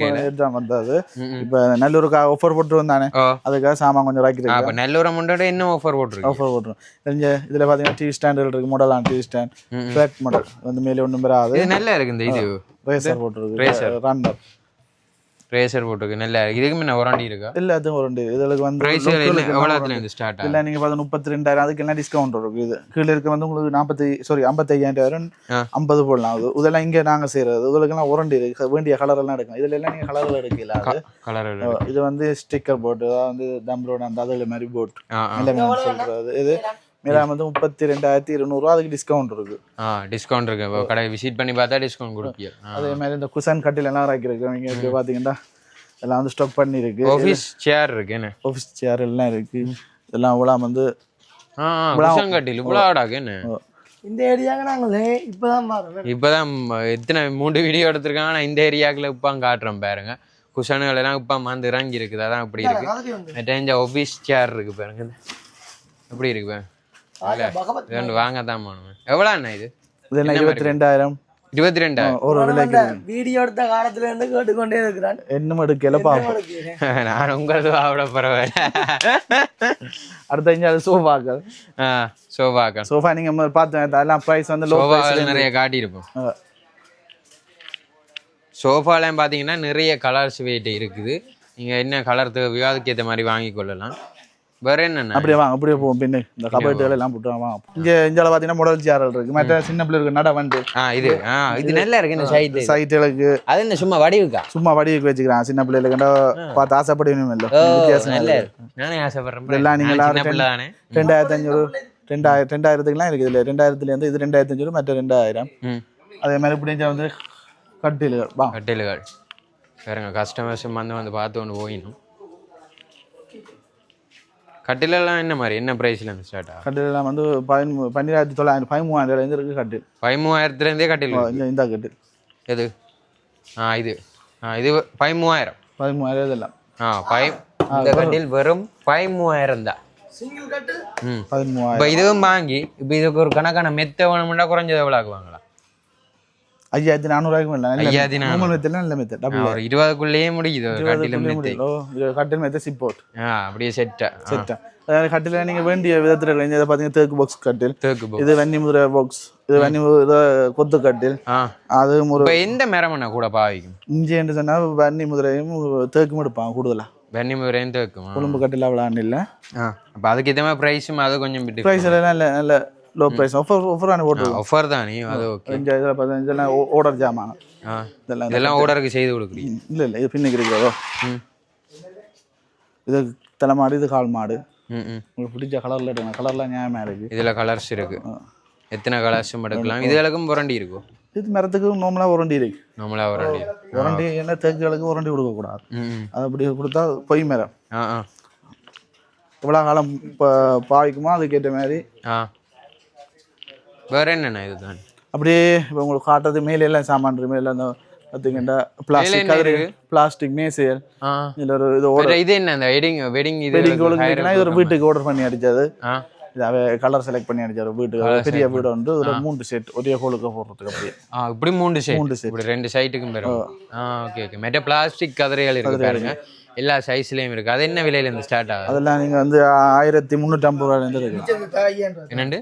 என்ன? தான் வந்தது. இப்போ நல்லூருக்காக ஆஃபர் போட்டு வந்தானே அதுக்காக சாமான் கொஞ்சம் ராக்கிட்டு அப்ப நல்லூரம் முன்னாடி இன்னும் ஆஃபர் போட்டிருக்கு. ஆஃபர் போட்டுரும் தெரிஞ்ச இதில் பார்த்தீங்கன்னா டிவி ஸ்டாண்டுகள் இருக்கு. மாடலான டிவி ஸ்டாண்ட். ஃபிளாட் மாடல் வந்து மேலே ஒன்றும் பெறாது. நல்லா இருக்கு இந்த இது. ரேசர் போட்டுருக்கு. Razer. ரன்னர் ரேசர் போட்டிருக்கு நல்லா இதுக்கு முன்ன ஒராண்டி இருக்கா? எல்லாத்துக்கும் ஒரு இதுகளுக்கு வந்து ப்ரைஸ் என்ன எவ்வளோத்துல இருந்து ஸ்டார்ட் ஆகும் இல்லை நீங்கள் பார்த்து முப்பத்தி ரெண்டாயிரம் அதுக்கு எல்லாம் டிஸ்கவுண்ட் இருக்கு இது? கீழே இருக்க வந்து உங்களுக்கு நாற்பத்தி சாரி ஐம்பத்தையாயிரம் ஆ. ஐம்பது போடலாம். அது இதெல்லாம் இங்கே நாங்கள் செய்கிறது இதுகளுக்கெல்லாம் உரண்டி இருக்கு. வேண்டிய கலர் எல்லாம் எடுக்கும் இதுல எல்லாம் நீங்கள் கலரில் எடுக்கல அது. கலர் இது வந்து ஸ்டிக்கர் போட்டு அதாவது வந்து தம்ரோட அந்த அதில் மாதிரி போட் எல்லாமே சொல்றது. இது மேலாம் வந்து முப்பத்தி ரெண்டாயிரத்தி இருநூறுவா அதுக்கு டிஸ்கவுண்ட் இருக்கு. ஆ டிஸ்கவுண்ட் இருக்கு. இப்போ கடை விசிட் பண்ணி பார்த்தா டிஸ்கவுண்ட் கொடுப்பியா? அதே மாதிரி இந்த குசன் கட்டில் எல்லாம் இங்கே இருக்கு பார்த்தீங்கன்னா எல்லாம் வந்து ஸ்டாக் பண்ணியிருக்கு ஆஃபீஸ் சேர் இருக்கு என்ன? ஆஃபீஸ் சேர் எல்லாம் இருக்கு. இதெல்லாம் அவ்வளோ வந்து ஆ குஷங்கட்டில் இவ்வளோ ஆடாக்கு என்ன? இந்த ஏரியாவுக்கு நாங்களே இப்பதான் பாருங்க இப்போதான் எத்தனை மூணு வீடியோ எடுத்திருக்காங்க. நான் இந்த ஏரியாக்குள்ள இப்போ காட்டுறேன் பாருங்க. குஷனுகள் எல்லாம் இப்போ வந்து இறங்கி இருக்குது அதான் அப்படி இருக்கு. இந்த ஆஃபீஸ் சேர் இருக்கு பாருங்க இது. எப்படி இருக்கு பாருங்க? வாங்க தான் போகணும். எவ்வளோ அண்ணா இது? இருபத்தி ரெண்டாயிரம். இருபத்தி ரெண்டாயிரம் ஒரு விலைக்கு. வீடியோ எடுத்த காலத்துல இருந்து கேட்டுக்கொண்டே இருக்கிறான். இன்னும் எடுக்கல பாப்போம். நான் உங்களுக்கு விட பரவாயில்ல அடுத்த இங்கே சோஃபாக்கள் ஆ சோஃபாக்கள் சோஃபா நீங்க முதல்ல அதெல்லாம் ப்ரைஸ் வந்து லோ நிறைய காட்டியிருப்போம். சோஃபாலாம் பார்த்தீங்கன்னா நிறைய கலர்ஸ் வெயிட் இருக்குது. நீங்கள் என்ன கலர் தேவையோ அதுக்கேற்ற மாதிரி வாங்கி கொள்ளலாம் வேற என்னென்ன? அப்படியே வாங்க அப்படியே போவோம் பின்னு. இந்த கபட்டுகள் எல்லாம் போட்டு வாங்க இங்க இங்கே பார்த்தீங்கன்னா முடல் சேரல் இருக்கு. மற்ற சின்ன பிள்ளைகளுக்கு நட ஆ இது இது நல்லா இருக்கு இந்த சைடு சைட்டுகளுக்கு அது என்ன சும்மா வடிவுக்கா? சும்மா வடிவுக்கு வச்சுக்கிறான் சின்ன பிள்ளைகளுக்கு பார்த்து ஆசைப்படணும் இல்லை. வித்தியாசம் இல்லை. நானே ஆசைப்படுறேன் இதெல்லாம் நீங்க எல்லாரும் ரெண்டாயிரத்தி அஞ்சூறு ரெண்டாயிரம் ரெண்டாயிரத்துக்குலாம் இருக்குது இல்லை ரெண்டாயிரத்துலேருந்து இது ரெண்டாயிரத்தி அஞ்சூறு மற்ற ரெண்டாயிரம். அதே மாதிரி இப்படி வந்து கட்டில்கள். வா. கட்டில்கள். வேறுங்க கஸ்டமர்ஸும் வந்து வந்து பார்த்து ஒன்று போயிடும் கட்டிலெல்லாம் என்ன மாதிரி? என்ன ப்ரைஸில் இருந்து ஸ்டார்ட் ஆகும் கட்டிலாம் வந்து பதிமூ பன்னிரெண்டாயிரத்தி தொள்ளாயிரம் பதிமூவாயிரம் இருக்கு கட்டில். பதிமூவாயிரத்துலேருந்தே கட்டில் இந்த கட்டில். எது? ஆ இது. ஆ இது பதிமூவாயிரம். பதிமூவாயிரம் இதெல்லாம். ஆ பய இந்த கட்டில் வெறும் பதிமூவாயிரம் தான். சிங்கிள் கட்டு ம். பதிமூவாயிரம். இப்போ இதுவும் வாங்கி இப்போ இதுக்கு ஒரு கணக்கான மெத்த வேணும்னா குறைஞ்சது எவ்வளோ ஆக்குவாங்களா ஐயாயிரத்தி நானூறுவாய்க்கும் இல்லை ஐயாயிரத்தி நானூறு. மெத்தில் நல்ல மெத்தட் ஆ, ஒரு இருபதுக்குள்ளேயே முடியுது. கட்டில மெத்தை இது ஆ அப்படியே செட்டா செட்டா அதாவது கட்டில நீங்க வேண்டிய விதத்தில் இதை பார்த்தீங்கன்னா தேக்கு பாக்ஸ் கட்டில். தேக்கு இது வன்னி முதிரை பாக்ஸ் இது வன்னி கொத்து கட்டில். அது ஒரு எந்த மரமண்ணா கூட பாவிக்கும்? இஞ்சி என்று சொன்னால் வன்னி முதிரையும் தேக்கும் எடுப்பான் கூடுதலா. வெண்ணி முறையும் தேக்கும். கொழும்பு கட்டில் அவ்வளோ இல்லை. அப்போ அதுக்கு ஏற்ற மாதிரி ப்ரைஸும் அது கொஞ்சம் விட்டு ப்ரைஸ் எல்லாம் நல்ல நல்ல லோ ப்ரைஸ் ஆஃபர் ஆஃபரான போட்டு ஆஃபர் தானே அது ஓகே இந்த இதில் பார்த்தா இதெல்லாம் ஓர்டர் ஜாமான் இதெல்லாம் இதெல்லாம் ஆர்டருக்கு செய்து கொடுக்குறீங்க இல்லை இல்லை இது பின்னுக்கு இருக்கிறதோ இது தலை மாடு இது கால் மாடு உங்களுக்கு பிடிச்ச கலரில் எடுங்க கலர்லாம் நியாயமாக இருக்குது இதில் கலர்ஸ் இருக்கு எத்தனை கலர்ஸும் எடுக்கலாம் இதுகளுக்கும் புரண்டி இருக்கும் இது மரத்துக்கு நார்மலாக உரண்டி இருக்கு நம்மளா புரண்டி உரண்டி என்ன தேக்குகளுக்கு உரண்டி கொடுக்கக்கூடாது அது அப்படி கொடுத்தா பொய் மரம் எவ்வளோ காலம் இப்போ பாவிக்குமோ அதுக்கேற்ற மாதிரி வேற என்னண்ணா இதுதான்? அப்படியே இப்போ உங்களுக்கு காட்டுறது மேலே எல்லாம் சாமான் இருக்கு மேலே அந்த பார்த்தீங்கன்னா பிளாஸ்டிக் கதிரை பிளாஸ்டிக் மேசையல். இதில் ஒரு இது வேற இது என்ன அந்த வெட்டிங் வெட்டிங் இது வெட்டிங் ஒழுங்குனா இது ஒரு வீட்டுக்கு ஆர்டர் பண்ணி அடிச்சது. ஆ. இது அவ கலர் செலக்ட் பண்ணி அடிச்சாரு வீட்டுக்கு. பெரிய வீடு வந்து இதில் மூன்று செட் ஒரே ஹோலுக்கு போடுறதுக்கு அப்படியே. ஆ இப்படி மூணு சைடு மூன்று set. இப்படி ரெண்டு சைட்டுக்கும் பெறும் ஆ. ஓகே ஓகே மெட்ட பிளாஸ்டிக் கதிரைகள் இருக்கு பாருங்க. எல்லா சைஸ்லயும் இருக்கு. அது என்ன விலையில இருந்து ஸ்டார்ட் ஆகுது? அதெல்லாம் நீங்கள் வந்து ஆயிரத்தி முந்நூற்றம்பது ரூபாயிலேருந்து இருக்கு. ஐயாயிரம் என்னண்டு?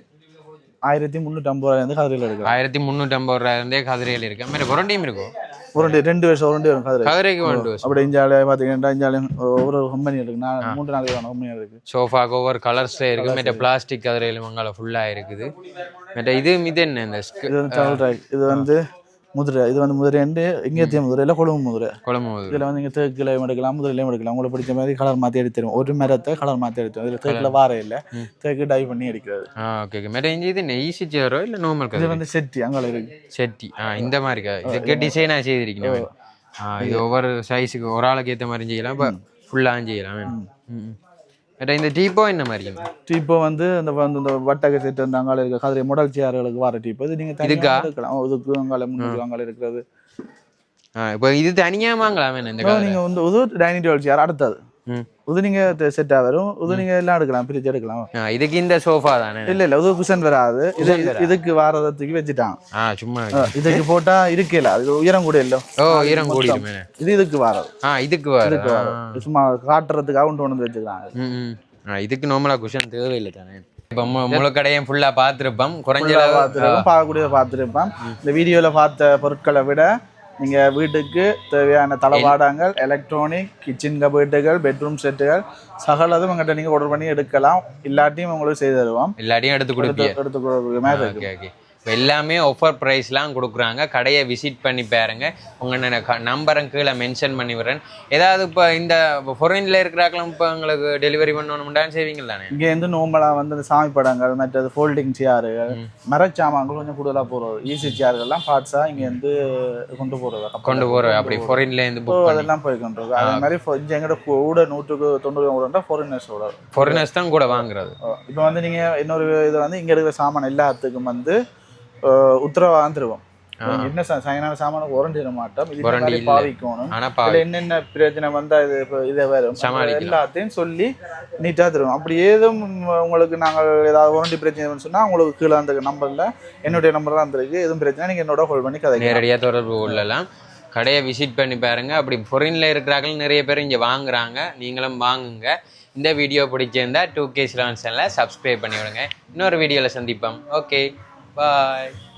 ஆயிரத்தி முந்நூற்றம்பது ரூபாயிலேருந்து கதிரையில் எடுக்கலாம் ஆயிரத்தி முந்நூற்றி ஐம்பது ரூபாய் இருந்தே கதிரைகள் இருக்கு மாதிரி புரண்டியும் இருக்கும் உருண்டி ரெண்டு வருஷம் உருண்டி வரும் கதிரை. கதிரைக்கு ஒன்று அப்படி இஞ்சாலே பார்த்தீங்கன்னா இஞ்சாலே ஒரு கம்பெனி இருக்கு. நான் மூன்று நாலு கம்பெனி இருக்கு. சோஃபாக்கு ஒவ்வொரு கலர்ஸ்ல இருக்கு. மற்ற பிளாஸ்டிக் கதிரைகள் மங்கால ஃபுல்லா இருக்குது. மற்ற இது இது என்ன இந்த இது வந்து முதிரை இது வந்து முதிரை இங்கேத்திய முதிரை இல்லை கொழும்பு முதிரை. குழம்பு போகுது. இதில் வந்து நீங்கள் தேக்கிலையும் எடுக்கலாம் முதிரையிலையும் எடுக்கலாம். உங்களுக்கு பிடிச்ச மாதிரி கலர் மாற்றி எடுத்துரும் ஒரு மரத்தை கலர் மாற்றி எடுத்துரும் இதில் தேக்கில் வார இல்லை. தேக்கு டை பண்ணி அடிக்கிறது. ஆ ஓகே ஓகே இஞ்சி இது என்ன ஈஸி சேரோ இல்லை நார்மல் இது வந்து செட்டி அங்கே இருக்கு. செட்டி. ஆ இந்த மாதிரி இதுக்கு டிசைனாக செய்திருக்கீங்க இது ஒவ்வொரு சைஸுக்கு ஒரு ஆளுக்கு ஏற்ற மாதிரி செய்யலாம். இப்போ ஃபுல்லாகவும் செய்யலாம். இந்த டீப்போ என்ன மாதிரி? இப்போ வந்து இந்த வந்து இந்த வட்டக செட்டு அங்கால இருக்க கதிரை முடல் சேர்களுக்கு வர டீப் இது நீங்கள் இதுக்கா? ஓ, இதுக்கு அங்கால முன்னுக்கு அங்கால இருக்கிறது. இப்போ இது தனியாக வாங்கலாமே நீங்கள் வந்து இது டைனிங் டேபிள் சேர் அடுத்தது. ம். இது நீங்கள் செட்டாக வரும். இது நீங்கள் எல்லாம் எடுக்கலாம் பிரிச்சு எடுக்கலாம். இதுக்கு இந்த சோஃபா தானே? இல்ல இல்ல இது குஷன் வராது. இது இதுக்கு வாரதத்துக்கு வச்சுட்டான். சும்மா இதுக்கு போட்டா இருக்கல அது உயரம் கூட இல்ல. ஓ ஈரம் கூடிடுமே இது இதுக்கு வாரது. ஆ இதுக்கு வர இதுக்கு வாரம் இது சும்மா காட்டுறதுக்காக கொண்டு வந்து வச்சுக்கிறாங்க ம் ம். ஆ இதுக்கு நார்மலாக குஷன் தேவையில்லை தானே? இப்போ முழுக்கடையும் ஃபுல்லாக பார்த்துருப்போம். குறைஞ்ச பார்த்துருப்போம் பார்க்கக்கூடியதை பார்த்துருப்போம். இந்த வீடியோல பார்த்த பொருட்களை விட நீங்க வீட்டுக்கு தேவையான தளபாடங்கள் எலக்ட்ரானிக் கிச்சன் கபேட்டுகள் பெட்ரூம் செட்டுகள் சகலதும் எங்கிட்ட நீங்க ஆர்டர் பண்ணி எடுக்கலாம். இல்லாட்டியும் உங்களுக்கு செய்து தருவோம். எல்லாத்தையும் எடுத்து கொடுப்பீங்க. எடுத்து கொடுக்குற மாதிரி இருக்கு. எல்லாமே ஆஃபர் ப்ரைஸ்லாம் கொடுக்குறாங்க. கடையை விசிட் பண்ணி பாருங்க. உங்கள் நம்பரும் கீழே மென்ஷன் பண்ணி விடுறேன். ஏதாவது இப்போ இந்த ஃபொரினில் இருக்கிறாங்களும் இப்போ உங்களுக்கு டெலிவரி பண்ணணும்னா செய்வீங்க தானே? இங்க இருந்து நோம்பலா வந்து சாமி படங்கள் மற்றது ஃபோல்டிங் சேர்கள் மரச்சாமான்கள் கொஞ்சம் கூடுதலா போறது ஈஸி சேர்கள்லாம் பார்ட்ஸா இங்க இருந்து கொண்டு போறது. கொண்டு போகிறோம் அப்படி ஃபொரின்லேருந்து புக் அதெல்லாம் போய் கொண்டு அதே மாதிரி எங்கட கூட நூற்றுக்கு தொண்ணூறு கூட ஃபாரினர்ஸோட ஃபொரினர்ஸ் தான் கூட வாங்குறது. இப்போ வந்து நீங்க இன்னொரு இது வந்து இங்க இருக்கிற சாமான் எல்லாத்துக்கும் வந்து உத்தரவாதம் தருவோம் என்ன சா- சைனான சாமானுக்கு உரண்டி மாட்டோம். இது. பாவிக்கணும். இதுல என்னென்ன பிரச்சனை வந்தா இது இதை வரும். எல்லாத்தையும் சொல்லி நீட்டாக தருவோம். அப்படி ஏதும் உங்களுக்கு நாங்கள் ஏதாவது உரண்டி பிரச்சனை சொன்னா உங்களுக்கு கீழே அந்த நம்பர்ல என்னுடைய நம்பர் தான் இருக்கு எதுவும் பிரச்சனை நீங்க என்னோட கால் பண்ணி கதை நேரடியாக தொடர்பு கொள்ளலாம். கடையை விசிட் பண்ணி பாருங்க. அப்படி ஃபொரினில் இருக்கிறார்கள். நிறைய பேர் இங்கே வாங்குறாங்க. நீங்களும் வாங்குங்க. இந்த வீடியோ பிடிச்சிருந்தா டூ கே சிலான் சேனலை சப்ஸ்கிரைப் பண்ணி விடுங்க இன்னொரு வீடியோவில் சந்திப்போம். Okay bye